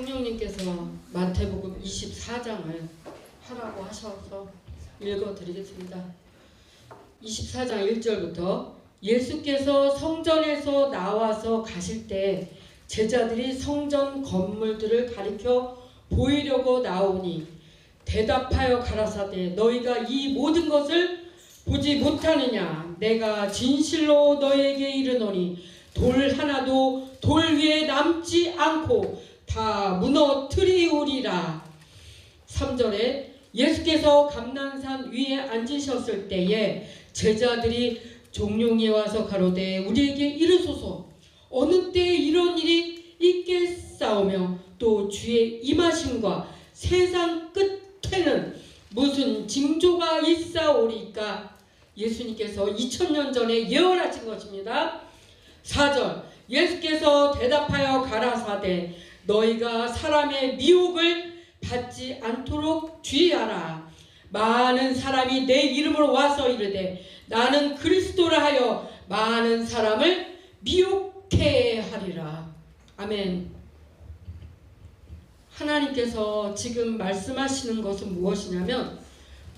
성령님께서 마태복음 24장을 하라고 하셔서 읽어드리겠습니다. 24장 1절부터 예수께서 성전에서 나와서 가실 때 제자들이 성전 건물들을 가리켜 보이려고 나오니 대답하여 가라사대 너희가 이 모든 것을 보지 못하느냐 내가 진실로 너에게 이르노니 돌 하나도 돌 위에 남지 않고 다 무너뜨리우리라. 3절에 예수께서 감난산 위에 앉으셨을 때에 제자들이 종룡이 와서 가로되 우리에게 이르소서. 어느 때 이런 일이 있겠사오며 또 주의 임하심과 세상 끝에는 무슨 징조가 있사오리까? 예수님께서 2000년 전에 예언하신 것입니다. 4절 예수께서 대답하여 가라사대 너희가 사람의 미혹을 받지 않도록 주의하라. 많은 사람이 내 이름으로 와서 이르되 나는 그리스도라 하여 많은 사람을 미혹해 하리라. 아멘. 하나님께서 지금 말씀하시는 것은 무엇이냐면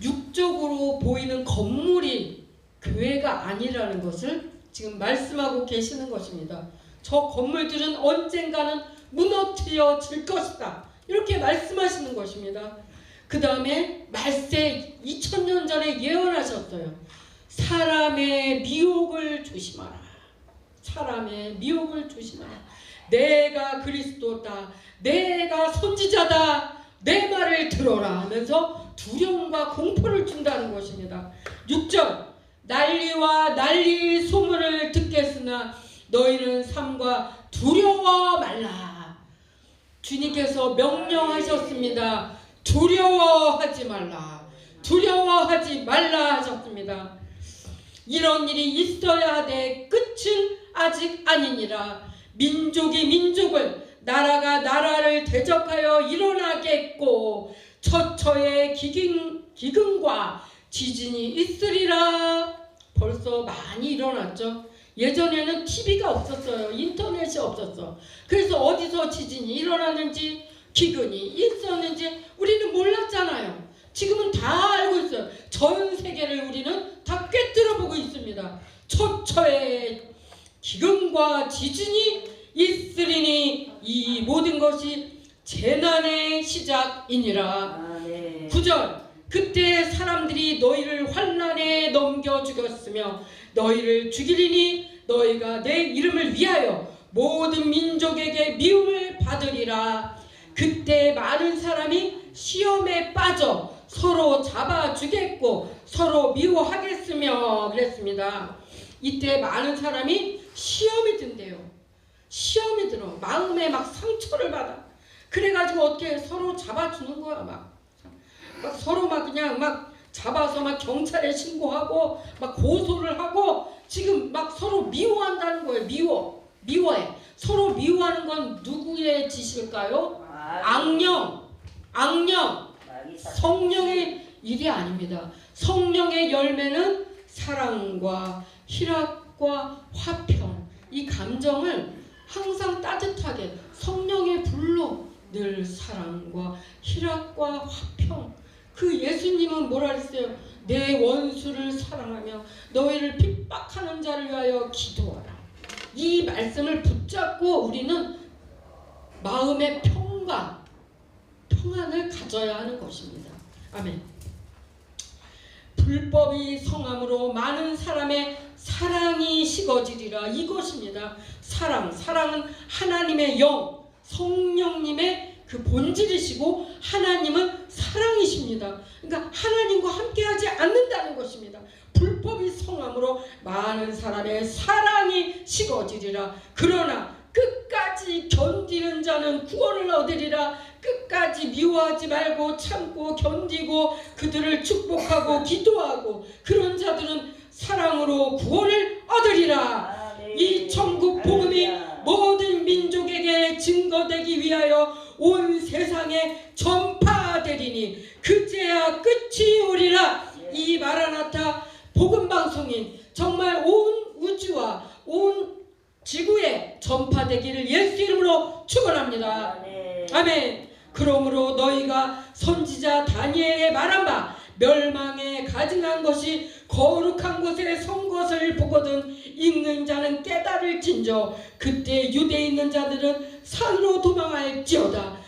육적으로 보이는 건물이 교회가 아니라는 것을 지금 말씀하고 계시는 것입니다. 저 건물들은 언젠가는 무너뜨려질 것이다. 이렇게 말씀하시는 것입니다. 그 다음에 말세 2000년 전에 예언하셨어요. 사람의 미혹을 조심하라. 사람의 미혹을 조심하라. 내가 그리스도다. 내가 선지자다. 내 말을 들어라 하면서 두려움과 공포를 준다는 것입니다. 6절 난리와 난리 소문을 듣겠으나 너희는 삶과 두려워 말라. 주님께서 명령하셨습니다. 두려워하지 말라. 두려워하지 말라 하셨습니다. 이런 일이 있어야 돼. 끝은 아직 아니니라. 민족이 민족을 나라가 나라를 대적하여 일어나겠고 처처의 기근, 기근과 지진이 있으리라. 벌써 많이 일어났죠. 예전에는 TV가 없었어요. 인터넷이 없었어. 그래서 어디서 지진이 일어나는지 기근이 있었는지 우리는 몰랐잖아요. 지금은 다 알고 있어요. 전 세계를 우리는 다 꿰뚫어 보고 있습니다. 처처의 기근과 지진이 있으리니 이 모든 것이 재난의 시작이니라. 아, 네. 9절 그때 사람들이 너희를 환란에 넘겨 죽였으며 너희를 죽이리니 너희가 내 이름을 위하여 모든 민족에게 미움을 받으리라. 그때 많은 사람이 시험에 빠져 서로 잡아 주겠고 서로 미워하겠으며 그랬습니다. 이때 많은 사람이 시험이 든대요. 시험이 들어 마음에 막 상처를 받아. 그래가지고 어떻게 서로 잡아주는 거야 막. 막 서로 막 그냥 막 잡아서 막 경찰에 신고하고 막 고소를 하고 지금 막 서로 미워한다는 거예요. 미워. 미워해. 서로 미워하는 건 누구의 짓일까요? 악령. 악령. 성령의 일이 아닙니다. 성령의 열매는 사랑과 희락과 화평. 이 감정을 항상 따뜻하게 성령의 불로 늘 사랑과 희락과 화평 그 예수님은 뭐라 그랬어요? 내 원수를 사랑하며 너희를 핍박하는 자를 위하여 기도하라. 이 말씀을 붙잡고 우리는 마음의 평과 평안을 가져야 하는 것입니다. 아멘. 불법이 성함으로 많은 사람의 사랑이 식어지리라 이것입니다. 사랑, 사랑은 하나님의 영, 성령님의 그 본질이시고 하나님은 사랑이십니다. 그러니까 하나님과 함께하지 않는다는 것입니다. 불법이 성함으로 많은 사람의 사랑이 식어지리라. 그러나 끝까지 견디는 자는 구원을 얻으리라. 끝까지 미워하지 말고 참고 견디고 그들을 축복하고 기도하고 그런 자들은 사랑으로 구원을 얻으리라. 이 천국 복음이 모든 민족에게 증거되기 위하여 온 세상에 전파되리니 그제야 끝이 오리라 이 마라나타 복음 방송인 정말 온 우주와 온 지구에 전파되기를 예수 이름으로 축원합니다. 아멘. 아멘. 그러므로 너희가 선지자 다니엘의 말한 바 멸망에 가증한 것이 거룩한 곳에 선 것을 보거든 읽는 자는 깨달을진저 그때 유대에 있는 자들은 산으로 도망할지어다.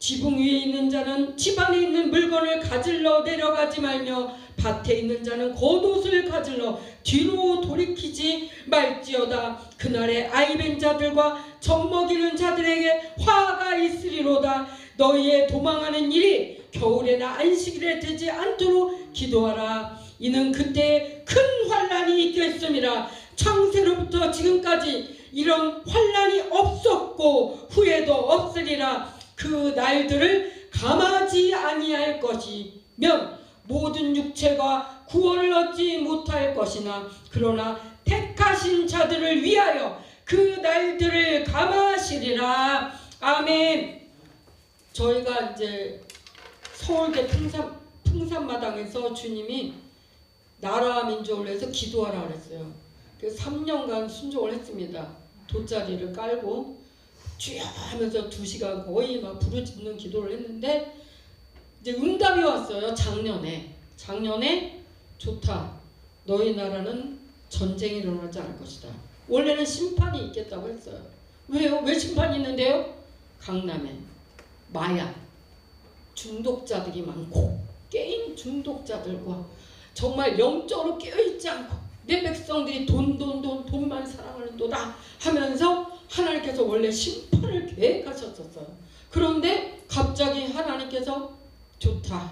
지붕 위에 있는 자는 집 안에 있는 물건을 가질러 내려가지 말며 밭에 있는 자는 겉옷을 가질러 뒤로 돌이키지 말지어다. 그날에 아이벤 자들과 젖먹이는 자들에게 화가 있으리로다. 너희의 도망하는 일이 겨울에나 안식일에 되지 않도록 기도하라 이는 그때 큰 환란이 있겠음이라 창세로부터 지금까지 이런 환란이 없었고 후에도 없으리라. 그 날들을 감하지 아니할 것이면 모든 육체가 구원을 얻지 못할 것이나 그러나 택하신 자들을 위하여 그 날들을 감하시리라. 아멘. 저희가 이제 서울대 풍산, 풍산마당에서 주님이 나라 민족을 위해서 기도하라 그랬어요. 그래서 3년간 순종을 했습니다. 돗자리를 깔고 주여 하면서 2시간 거의 막 부르짖는 기도를 했는데 이제 응답이 왔어요. 작년에. 작년에 좋다. 너희 나라는 전쟁이 일어나지 않을 것이다. 원래는 심판이 있겠다고 했어요. 왜요? 왜 심판이 있는데요? 강남에 마약 중독자들이 많고 게임 중독자들과 정말 영적으로 깨어있지 않고 내 백성들이 돈 돈 돈 돈 만 사랑하는도다 하면서 하나님께서 원래 심판을 계획하셨었어요. 그런데 갑자기 하나님께서 좋다.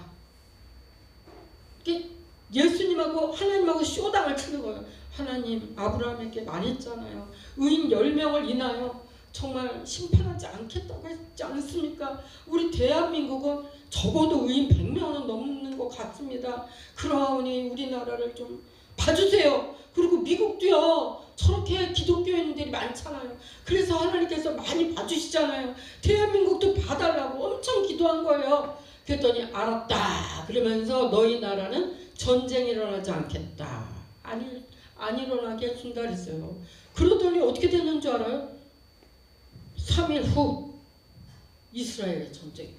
예수님하고 하나님하고 쇼당을 치는 거예요. 하나님 아브라함에게 말했잖아요. 의인 10명을 인하여 정말 심판하지 않겠다고 했지 않습니까? 우리 대한민국은 적어도 의인 100명은 넘는 것 같습니다. 그러하오니 우리나라를 좀 봐주세요. 그리고 미국도요. 저렇게 기독교인들이 많잖아요. 그래서 하나님께서 많이 봐주시잖아요. 대한민국도 봐달라고 엄청 기도한 거예요. 그랬더니 알았다. 그러면서 너희 나라는 전쟁이 일어나지 않겠다. 아니, 안 일어나게 해준다 그랬어요. 그러더니 어떻게 됐는 줄 알아요? 3일 후 이스라엘의 전쟁.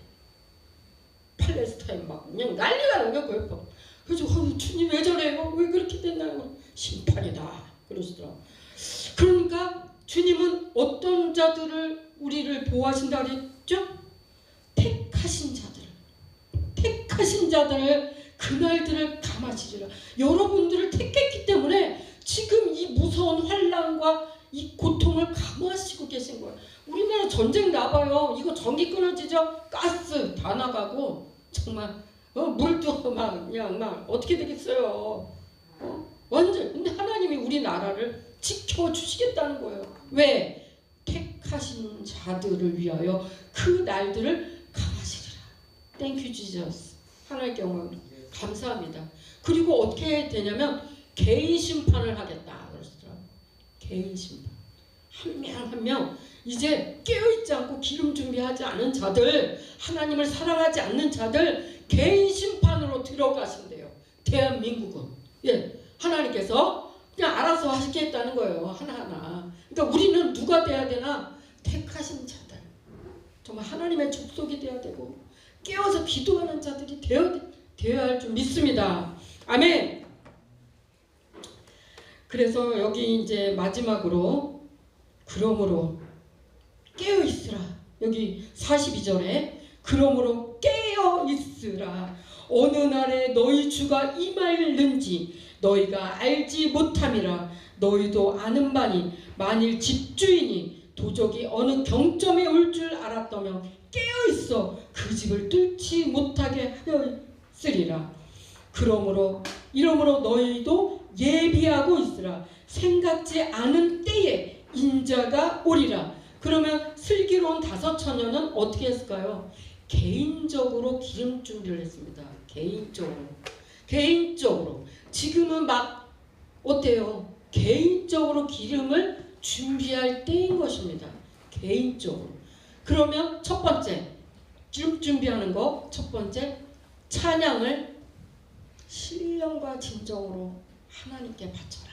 팔레스타인 막 그냥 난리가 난 거예요. 그래서 어, 주님 왜 저래요? 왜 그렇게 됐나요? 심판이다. 그러시더라고. 그러니까 주님은 어떤 자들을 우리를 보호하신다 그랬죠? 택하신 자들. 택하신 자들을 그날들을 감하시리라. 여러분들을 택했기 때문에 지금 이 무서운 환란과 이 고통을 감화하시고 계신 거예요. 우리나라 전쟁 나봐요. 이거 전기 끊어지죠? 가스 다 나가고 정말 어, 물도 막 그냥 막 어떻게 되겠어요? 어? 완전 근데 하나님이 우리 나라를 지켜 주시겠다는 거예요. 왜? 택하신 자들을 위하여 그 날들을 감하시리라. 땡큐 지저스. 하나님께 영광 감사합니다. 그리고 어떻게 되냐면 개인 심판을 하겠다 그러시더라고요. 개인 심판. 한 명 한 명 이제 깨어있지 않고 기름 준비하지 않은 자들 하나님을 사랑하지 않는 자들 개인 심판으로 들어가신대요. 대한민국은 예 하나님께서 그냥 알아서 하시겠다는 거예요 하나하나. 그러니까 우리는 누가 돼야 되나 택하신 자들 정말 하나님의 족속이 돼야 되고 깨어서 기도하는 자들이 되어 되어야 할 줄 믿습니다. 아멘. 그래서 여기 이제 마지막으로 그러므로 깨어 있으라. 여기 42절에 그러므로 깨어 있으라. 어느 날에 너희 주가 임하는지 너희가 알지 못함이라. 너희도 아는 바니 만일 집주인이 도적이 어느 경점에 올 줄 알았다면 깨어 있어 그 집을 뚫지 못하게 하였으리라. 그러므로 이러므로 너희도 예비하고 있으라. 생각지 않은 때에 인자가 오리라. 그러면 슬기로운 다섯 처녀는 어떻게 했을까요? 개인적으로 기름 준비를 했습니다. 개인적으로. 개인적으로. 지금은 막 어때요? 개인적으로 기름을 준비할 때인 것입니다. 개인적으로. 그러면 첫 번째 기름 준비하는 거 첫 번째 찬양을 신령과 진정으로 하나님께 바쳐라.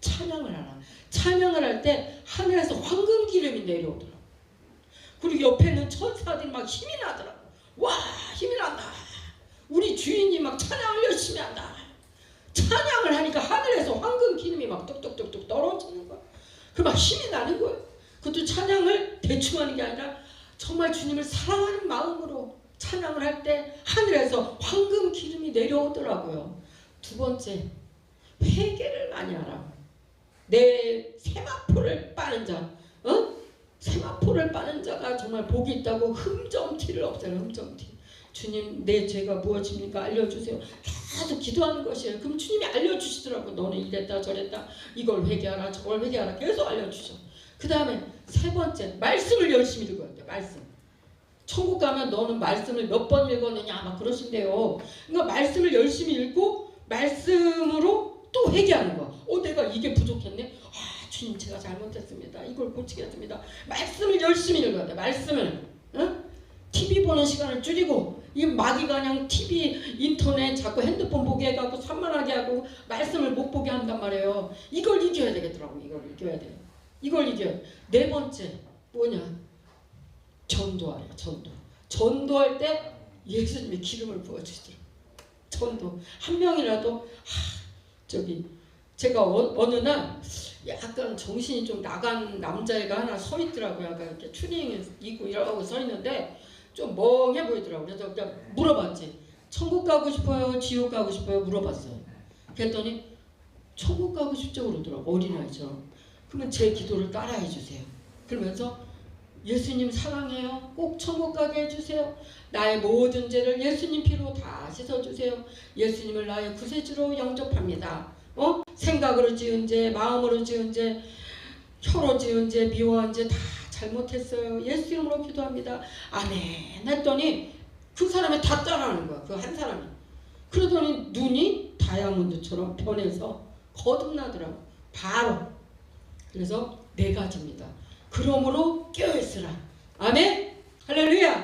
찬양을 하라. 찬양을 할 때 하늘에서 황금 기름이 내려오더라. 그리고 옆에는 천사들이 막 힘이 나더라. 와 힘이 난다. 우리 주인이 막 찬양을 열심히 한다. 찬양을 하니까 하늘에서 황금 기름이 막 뚝뚝뚝뚝 떨어지는 거야. 그 막 힘이 나는 거야. 그것도 찬양을 대충 하는 게 아니라 정말 주님을 사랑하는 마음으로 찬양을 할 때 하늘에서 황금 기름이 내려오더라고요. 두 번째, 회개를 많이 하라. 내 세마포를 빠는 자, 어? 세마포를 빠는 자가 정말 복이 있다고 흠정티를 없애라 흠정티. 주님 내 죄가 무엇입니까 알려주세요. 계속 기도하는 것이에요. 그럼 주님이 알려주시더라고. 너는 이랬다 저랬다 이걸 회개하라 저걸 회개하라 계속 알려주셔. 그 다음에 세 번째 말씀을 열심히 읽어야 돼. 말씀. 천국 가면 너는 말씀을 몇 번 읽었느냐 막 그러신대요. 그러니까 말씀을 열심히 읽고 말씀으로 또 회개하는 거야. 어 내가 이게 부족했네. 아 주님 제가 잘못했습니다. 이걸 고치겠습니다. 말씀을 열심히 읽어야 돼. 말씀을. 응? TV 보는 시간을 줄이고 이 마귀가 그냥 TV 인터넷 자꾸 핸드폰 보게 해갖고 산만하게 하고 말씀을 못 보게 한단 말이에요. 이걸 이겨야 되겠더라고. 이걸 이겨야 돼. 이걸 이겨. 네 번째 뭐냐? 전도하래요. 전도. 전도할 때 예수님의 기름을 부어주시더라고. 전도. 한 명이라도 하, 저기 제가 어, 느날 약간 정신이 좀 나간 남자애가 하나 서 있더라고요. 약간 이렇게 추닝 입고 이러고 서 있는데 좀 멍해 보이더라고요. 그래서 그냥 물어봤지. 천국 가고 싶어요? 지옥 가고 싶어요? 물어봤어요. 그랬더니 천국 가고 싶죠 그러더라고. 어린아이처럼. 그러면 제 기도를 따라해 주세요. 그러면서 예수님 사랑해요. 꼭 천국 가게 해주세요. 나의 모든 죄를 예수님 피로 다 씻어주세요. 예수님을 나의 구세주로 영접합니다. 어? 생각으로 지은 죄, 마음으로 지은 죄, 혀로 지은 죄, 미워한 죄 다 잘못했어요. 예수 이름으로 기도합니다. 아멘. 했더니 그 사람이 다 따라하는 거야. 그 한 사람이. 그러더니 눈이 다이아몬드처럼 변해서 거듭나더라고. 바로. 그래서 네 가지입니다. 그러므로 깨어있으라. 아멘. 할렐루야.